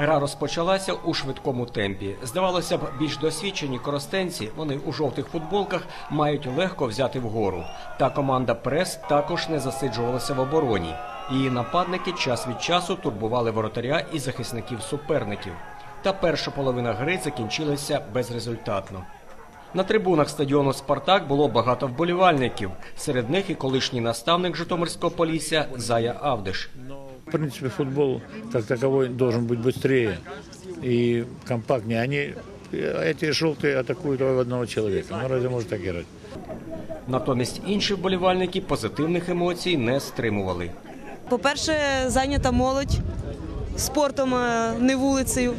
Гра розпочалася у швидкому темпі. Здавалося б, більш досвідчені коростенці, вони у жовтих футболках мають легко взяти вгору. Та команда Прес також не засиджувалася в обороні. Її нападники час від часу турбували воротаря і захисників суперників. Та перша половина гри закінчилася безрезультатно. На трибунах стадіону Спартак було багато вболівальників. Серед них і колишній наставник Житомирського полісся Зая Авдиш. В принципе, футбол как таковой должен быть быстрее и компактнее. Они, эти желтые атакуют в одного человека. Ну, разве может так играть? Натомість інші вболівальники позитивних емоцій не стримували. По-перше, зайнята молодь спортом, а не вулицею.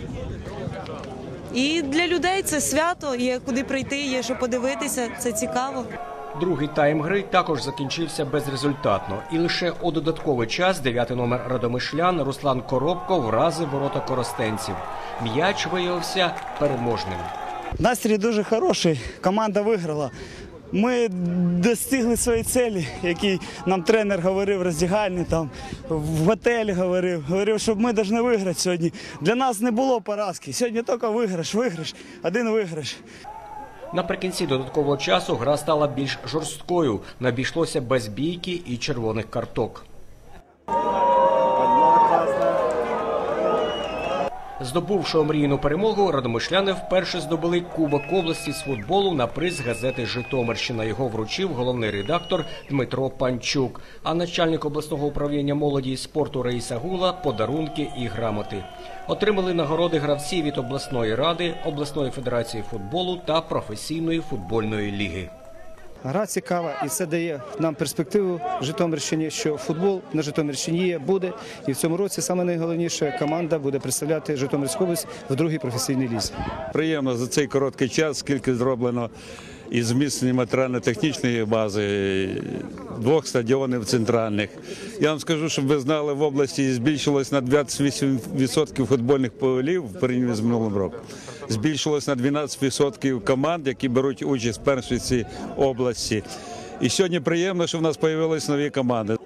І для людей це свято, є куди прийти, є що подивитися, це цікаво. Другий тайм гри також закінчився безрезультатно, і лише у додатковий час дев'ятий номер радомишлян Руслан Коробко вразив ворота коростенців. М'яч виявився переможним. Настрій дуже хороший, команда виграла. Ми достигли своєї цілі, який нам тренер говорив роздягальні, там в готелі говорив. Говорив, що ми повинні виграти сьогодні. Для нас не було поразки. Сьогодні тільки виграш, виграш, один виграш. Наприкінці додаткового часу гра стала більш жорсткою. Не обійшлося без бійки і червоних карток. Здобувши омрійну перемогу, радомишляни вперше здобули Кубок області з футболу на приз газети Житомирщина. Його вручив головний редактор Дмитро Панчук. А начальник обласного управління молоді і спорту Раїса Гула подарунки і грамоти. Отримали нагороди гравці від обласної ради, обласної федерації футболу та професійної футбольної ліги. Гра цікава і це дає нам перспективу в Житомирщині, що футбол на Житомирщині є, буде. І в цьому році саме найголовніше команда буде представляти Житомирську область в другій професійній лізі. Приємно за цей короткий час, скільки зроблено із зміцнення матеріально-технічної бази, двох стадіонів центральних. Я вам скажу, щоб ви знали, в області збільшилось на 28% футбольних полів в порівнянні з минулим роком. Збільшилось на 12% команд, які беруть участь в першості області. І сьогодні приємно, що в нас з'явилися нові команди.